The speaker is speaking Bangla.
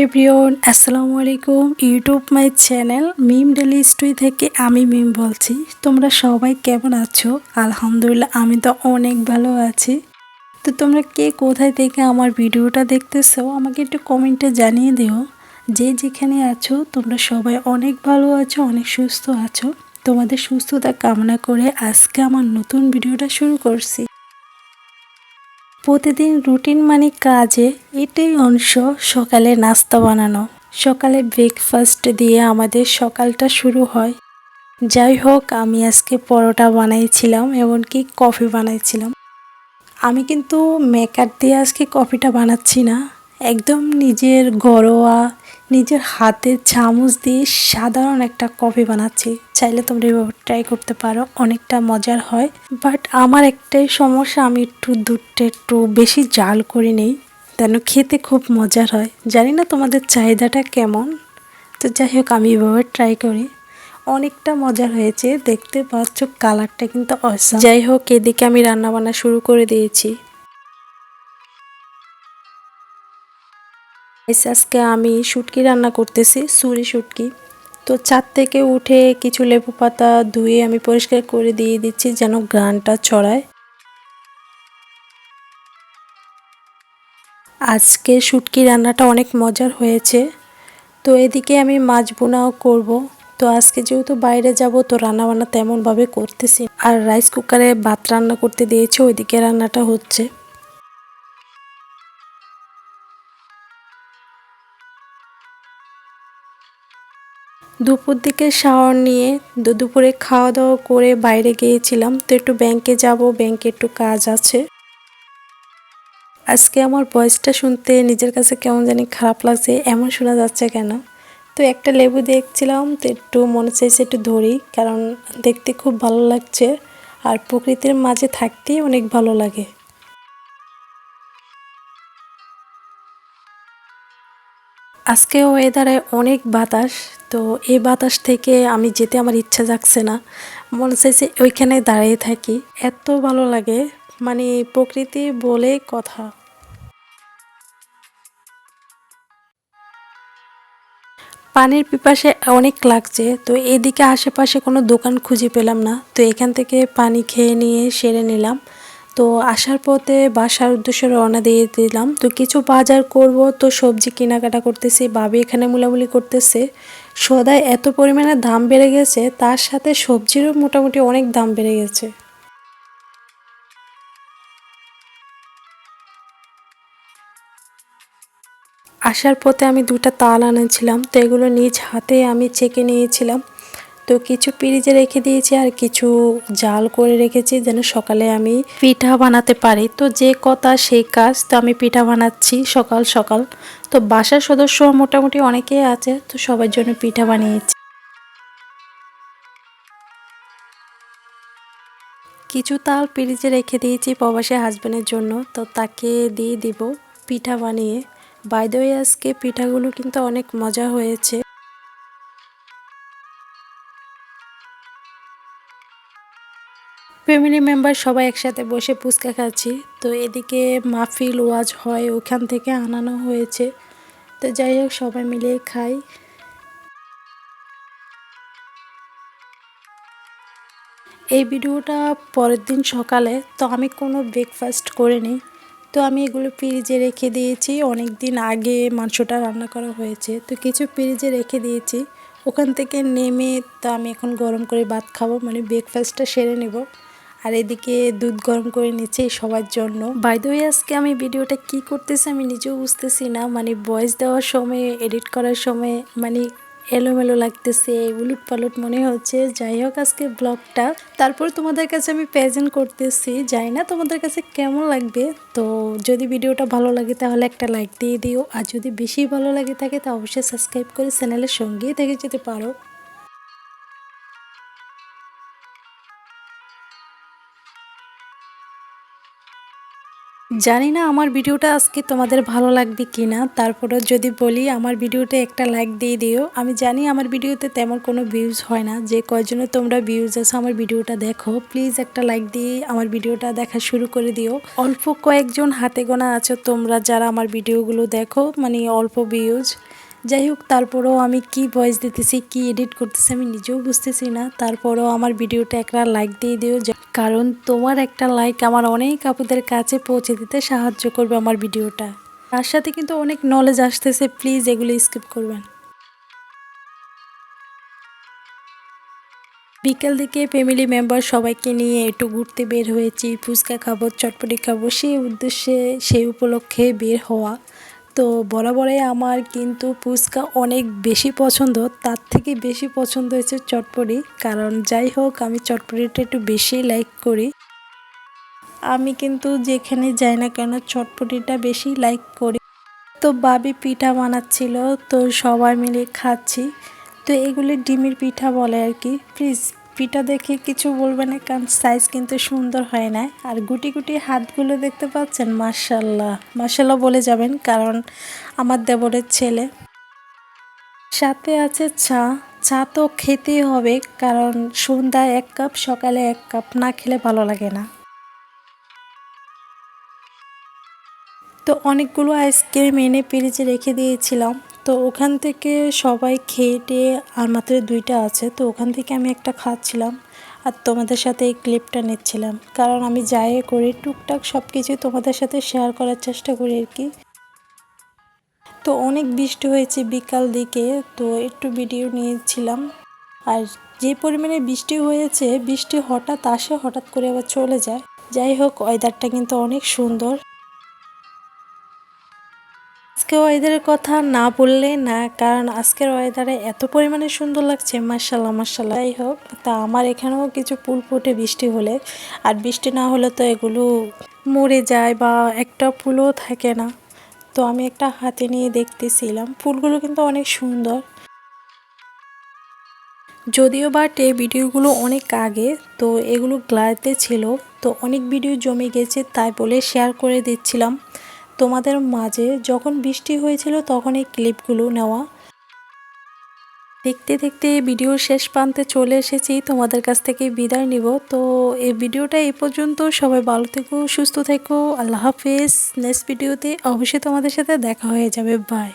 এভরিওন আসসালামু আলাইকুম। YouTube my channel Mim daily স্টুই থেকে আমি মিম বলছি। তোমরা সবাই কেমন আছো? আলহামদুলিল্লাহ, আমি তো অনেক ভালো আছি। তো তোমরা কে কোথায় থেকে আমার ভিডিওটা দেখতেছো, আমাকে একটু কমেন্টে জানিয়ে দিও। যে যেখানে আছো, তোমরা সবাই অনেক ভালো আছো, অনেক সুস্থ আছো। তোমাদের সুস্থতা কামনা করে আজকে আমার নতুন ভিডিওটা শুরু করছি। প্রতিদিন রুটিন মানে কাজে এটাই অংশ সকালে নাস্তা বানানো। সকালে ব্রেকফাস্ট দিয়ে আমাদের সকালটা শুরু হয়। যাই হোক, আমি আজকে পরোটা বানাইছিলাম এমনকি কফি বানাইছিলাম। আমি কিন্তু মেকার দিয়ে আজকে কফিটা বানাচ্ছি না। একদম নিজের ঘরোয়া নিজের হাতের চামচ দিয়ে সাধারণ একটা কফি বানাচ্ছি। চাইলে তোমরা এভাবে ট্রাই করতে পারো, অনেকটা মজার হয়। বাট আমার একটাই সমস্যা, আমি একটু দুধটা একটু বেশি জাল করে নেই, যেন খেতে খুব মজার হয়। জানি না তোমাদের চাহিদাটা কেমন, তো যাই হোক, আমি এভাবে ট্রাই করি। অনেকটা মজার হয়েছে, দেখতে পাচ্ছ কালারটা কিন্তু অসম যাই হোক, এদিকে আমি রান্না বান্না শুরু করে দিয়েছি। আজকে আমি শুটকি রান্না করতেছি, সুরি শুটকি। তো চার থেকে উঠে কিছু লেবু পাতা ধুয়ে আমি পরিষ্কার করে দিয়ে দিচ্ছি যেন গ্রানটা ছড়ায়। আজকে শুটকি রান্নাটা অনেক মজার হয়েছে। তো এদিকে আমি মাছ বোনাও করব। তো আজকে যেহেতু বাইরে যাব, তো রান্না বান্না তেমনভাবে করতেছি আর রাইস কুকারে ভাত রান্না করতে দিয়েছে, ওইদিকে রান্নাটা হচ্ছে। দুপুর দিকে শাওয়ার নিয়ে দুপুরে খাওয়া দাওয়া করে বাইরে গিয়েছিলাম। তো একটু ব্যাংকে যাব ব্যাংকে একটু কাজ আছে। আজকে আমার ভয়েসটা শুনতে নিজের কাছে কেমন জানি খারাপ লাগছে, এমন শোনা যাচ্ছে কেন? তো একটা লেবু দেখছিলাম, তো একটু মনে চাইছে একটু ধরি, কারণ দেখতে খুব ভালো লাগছে আর প্রকৃতির মাঝে থাকতেই অনেক ভালো লাগে। আজকে ওয়েদারে অনেক বাতাস তো এই বাতাস থেকে আমি যেতে আমার ইচ্ছা যাচ্ছে না। মনে চাইছে ওইখানে দাঁড়িয়ে থাকি। এত ভালো লাগে মানে প্রকৃতি বলে কথা। পানির পিপাসে অনেক লাগছে, তো এদিকে আশেপাশে কোনো দোকান খুঁজে পেলাম না। তো এখান থেকে পানি খেয়ে নিয়ে সেরে নিলাম। তো আসার পথে বাসার উদ্দেশ্যে রওনা দিয়ে দিলাম। তো কিছু বাজার করব, তো সবজি কেনাকাটা করতেছি বাবি এখানে মুলামুলি করতেছে। সদায় এত পরিমাণে দাম বেড়ে গেছে, তার সাথে সবজিরও মোটামুটি অনেক দাম বেড়ে গেছে। আসার পথে আমি দুটা তাল আনেছিলাম, তো এগুলো নিজ হাতে আমি চেকে নিয়েছিলাম। তো কিছু পিরিজে রেখে দিয়েছি আর কিছু জাল করে রেখেছি যেন সকালে আমি পিঠা বানাতে পারি। তো যে কথা সেই কাজ, তো আমি পিঠা বানাচ্ছি সকাল সকাল। তো বাসার সদস্য মোটামুটি অনেকেই আছে, তো সবার জন্য পিঠা বানিয়েছি। কিছু তাল পিরিজে রেখে দিয়েছি প্রবাসী হাজব্যান্ডের জন্য, তো তাকে দিয়ে দিব পিঠা বানিয়ে। বাইদ আজকে পিঠাগুলো কিন্তু অনেক মজা হয়েছে। ফ্যামিলি মেম্বার সবাই একসাথে বসে ফুচকা খাচ্ছি। তো এদিকে মাহফিল ওয়াজ হয়, ওখান থেকে আনানো হয়েছে। তো যাই হোক, সবাই মিলে খাই। এই ভিডিওটা পরের দিন সকালে, তো আমি কোনো ব্রেকফাস্ট করিনি। তো আমি এগুলো ফ্রিজে রেখে দিয়েছি। অনেক দিন আগে মাংসটা রান্না করা হয়েছে। তো কিছু ফ্রিজে রেখে দিয়েছি। ওখান থেকে নেমে, তো আমি এখন গরম করে ভাত খাব মানে ব্রেকফাস্টটা সেরে নেব। আর এদিকে দুধ গরম করে নিচ্ছে সবার জন্য। বাইদ আজকে আমি ভিডিওটা কি করতেছি আমি নিজেও বুঝতেছি না। মানে ভয়েস দেওয়ার সময় এডিট করার সময় মানে এলোমেলো লাগতেছে উলুট পালট মনে হচ্ছে। যাই হোক, আজকে ব্লগটা তারপর তোমাদের কাছে আমি প্রেজেন্ট করতেছি। যাই না তোমাদের কাছে কেমন লাগবে। তো যদি ভিডিওটা ভালো লাগে তাহলে একটা লাইক দিয়ে দিও। আর যদি বেশি ভালো লাগে থাকে তা অবশ্যই সাবস্ক্রাইব করে চ্যানেলের সঙ্গেই থেকে যেতে পারো। জানি না আমার ভিডিওটা আজকে তোমাদের ভালো লাগবে কি না তারপরে যদি বলি আমার ভিডিওতে একটা লাইক দিয়ে দিও। আমি জানি আমার ভিডিওতে তেমন কোনো ভিউজ হয় না, যে কয়জনে তোমরা ভিউজ আছো আমার ভিডিওটা দেখো। প্লিজ একটা লাইক দিয়ে আমার ভিডিওটা দেখা শুরু করে দিও। অল্প কয়েকজন হাতে গোনা আছো তোমরা যারা আমার ভিডিওগুলো দেখো মানে অল্প ভিউজ যাই হোক, তারপরেও আমি কি ভয়েস দিতেছি, কি এডিট করতেছি আমি নিজেও বুঝতেছি না। তারপরেও আমার ভিডিওটা একটা লাইক দিয়ে দিও কারণ তোমার একটা লাইক আমার অনেক আপুদের কাছে পৌঁছে দিতে সাহায্য করবে আমার ভিডিওটা। তার সাথে কিন্তু অনেক নলেজ আসতেছে প্লিজ এগুলো স্কিপ করবেন। বিকেল দিকে ফ্যামিলি মেম্বার সবাইকে নিয়ে একটু ঘুরতে বের হয়েছি, ফুচকা খাব, চটপটি খাব, সেই উদ্দেশ্যে, সেই উপলক্ষে বের হওয়া। তো বরাবরে আমার কিন্তু ফুচকা অনেক বেশি পছন্দ, তার থেকে বেশি পছন্দ হয়েছে চটপটি। কারণ যাই হোক, আমি চটপটিটা একটু বেশি লাইক করি। আমি কিন্তু যেখানে যাই না কেন চটপটিটা বেশি লাইক করি। তো বাবি পিঠা বানাচ্ছিল, তো সবাই মিলে খাচ্ছি। তো এগুলি ডিমের পিঠা বলে আর কি প্লিজ পিঠা দেখে কিছু বলবে না, কারণ সাইজ কিন্তু সুন্দর হয় না। আর গুটি গুটি হাতগুলো দেখতে পাচ্ছেন মার্শাল্লাহ মার্শাল্লাহ বলে যাবেন, কারণ আমার দেবরের ছেলে। সাথে আছে চা। চা তো খেতেই হবে, কারণ সন্ধ্যায় এক কাপ, সকালে এক কাপ, না খেলে ভালো লাগে না। তো অনেকগুলো আইসক্রিম এনে ফ্রিজে রেখে দিয়েছিলাম। তো ওখান থেকে সবাই খেয়ে টেয়ে, আর মাত্র দুইটা আছে, তো ওখান থেকে আমি একটা খাচ্ছিলাম, আর তোমাদের সাথে এই ক্লিপটা নিচ্ছিলাম। কারণ আমি যাই করে টুকটাক সব কিছুই তোমাদের সাথে শেয়ার করার চেষ্টা করি আর কি। তো অনেক বৃষ্টি হয়েছে বিকাল দিকে, তো একটু ভিডিও নিয়েছিলাম। আর যে পরিমাণে বৃষ্টি হয়েছে, বৃষ্টি হঠাৎ আসে, হঠাৎ করে আবার চলে যায়। যাই হোক ওয়েদারটা কিন্তু অনেক সুন্দর। আজকে ওয়েদারের কথা না বললে না, কারণ আজকের ওয়েদারে এত পরিমাণে সুন্দর লাগছে মার্শাল্লাহ মার্শাল্লাহ যাই হোক, তা আমার এখানেও কিছু ফুল ফুটে বৃষ্টি হলে, আর বৃষ্টি না হলে তো এগুলো মরে যায় বা একটা ফুলও থাকে না। তো আমি একটা হাতে নিয়ে দেখতেছিলাম, ফুলগুলো কিন্তু অনেক সুন্দর। যদিও বাট এই ভিডিওগুলো অনেক আগে, তো এগুলো গ্লাসে ছিল, তো অনেক ভিডিও জমে গেছে, তাই বলে শেয়ার করে দিচ্ছিলাম। তোমাদের মাঝে যখন বৃষ্টি হয়েছিল তখন এই ক্লিপগুলো নেওয়া। দেখতে দেখতে এই ভিডিওর শেষ প্রান্তে চলে এসেছি, তোমাদের কাছ থেকে বিদায় নিব। তো এই ভিডিওটা এই পর্যন্ত, সবাই ভালো থেকো, সুস্থ থেকো, আল্লাহ হাফেজ। নেক্সট ভিডিওতে অবশ্যই তোমাদের সাথে দেখা হয়ে যাবে বাই